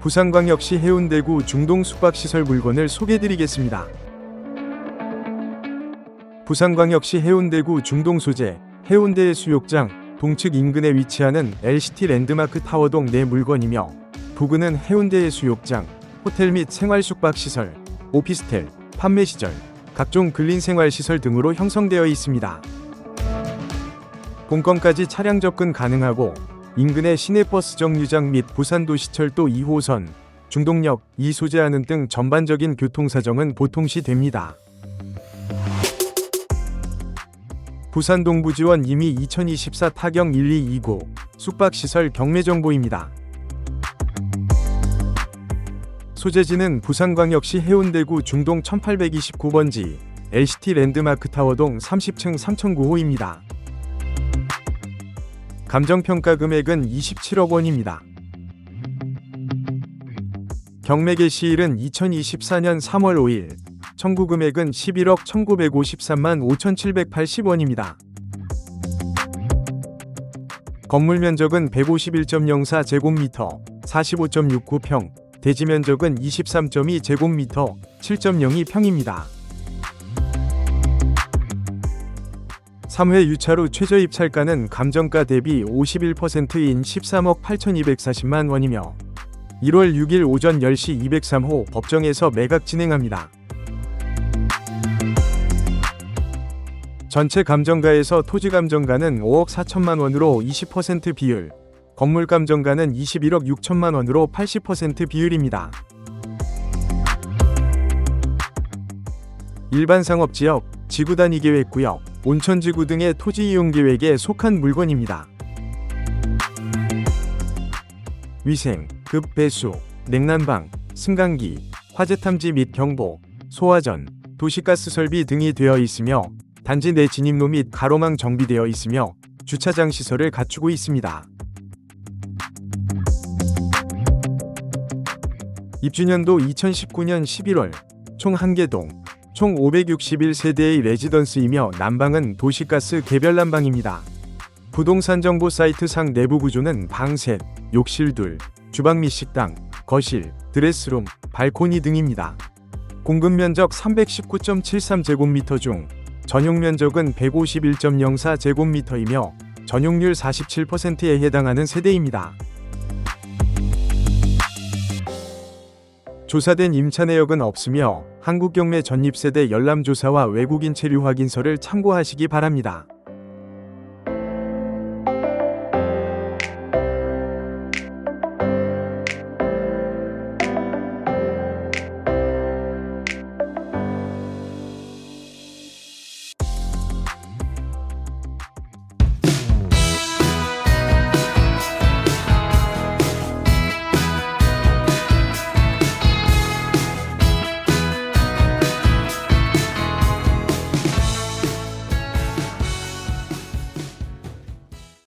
부산광역시 해운대구 중동 숙박시설 물건을 소개드리겠습니다. 부산광역시 해운대구 중동 소재 해운대의 수욕장 동측 인근에 위치하는 LCT 랜드마크 타워동 내 물건이며 부근은 해운대의 수욕장, 호텔 및 생활 숙박시설, 오피스텔, 판매시설, 각종 근린생활시설 등으로 형성되어 있습니다. 본건까지 차량 접근 가능하고 인근의 시내버스 정류장 및 부산도시철도 2호선, 중동역, 이 소재하는 등 전반적인 교통사정은 보통시 됩니다. 부산 동부지원 이미 2024 타경 1229 숙박시설 경매정보입니다. 소재지는 부산광역시 해운대구 중동 1829번지 LCT 랜드마크 타워동 30층 3009호입니다. 감정평가 금액은 27억 원입니다. 경매 개 시일은 2024년 3월 5일, 청구 금액은 11억 1953만 5780원입니다. 건물 면적은 151.04 제곱미터, 45.69평, 대지 면적은 23.2 제곱미터, 7.02 평입니다. 3회 유차로 최저 입찰가는 감정가 대비 51%인 13억 8,240만 원이며 1월 6일 오전 10시 203호 법정에서 매각 진행합니다. 전체 감정가에서 토지 감정가는 5억 4천만 원으로 20% 비율, 건물 감정가는 21억 6천만 원으로 80% 비율입니다. 일반 상업 지역, 지구 단위 계획 구역, 온천지구 등의 토지 이용 계획에 속한 물건입니다. 위생, 급 배수, 냉난방, 승강기, 화재 탐지 및 경보, 소화전, 도시가스 설비 등이 되어 있으며 단지 내 진입로 및 가로망 정비되어 있으며 주차장 시설을 갖추고 있습니다. 입주년도 2019년 11월 총 1개동 총 561세대의 레지던스이며 난방은 도시가스 개별 난방입니다. 부동산 정보 사이트 상 내부 구조는 방 셋, 욕실 둘, 주방 및 식당, 거실, 드레스룸, 발코니 등입니다. 공급 면적 319.73제곱미터 중 전용 면적은 151.04제곱미터이며 전용률 47%에 해당하는 세대입니다. 조사된 임차 내역은 없으며 한국경매 전입세대 열람조사와 외국인 체류 확인서를 참고하시기 바랍니다.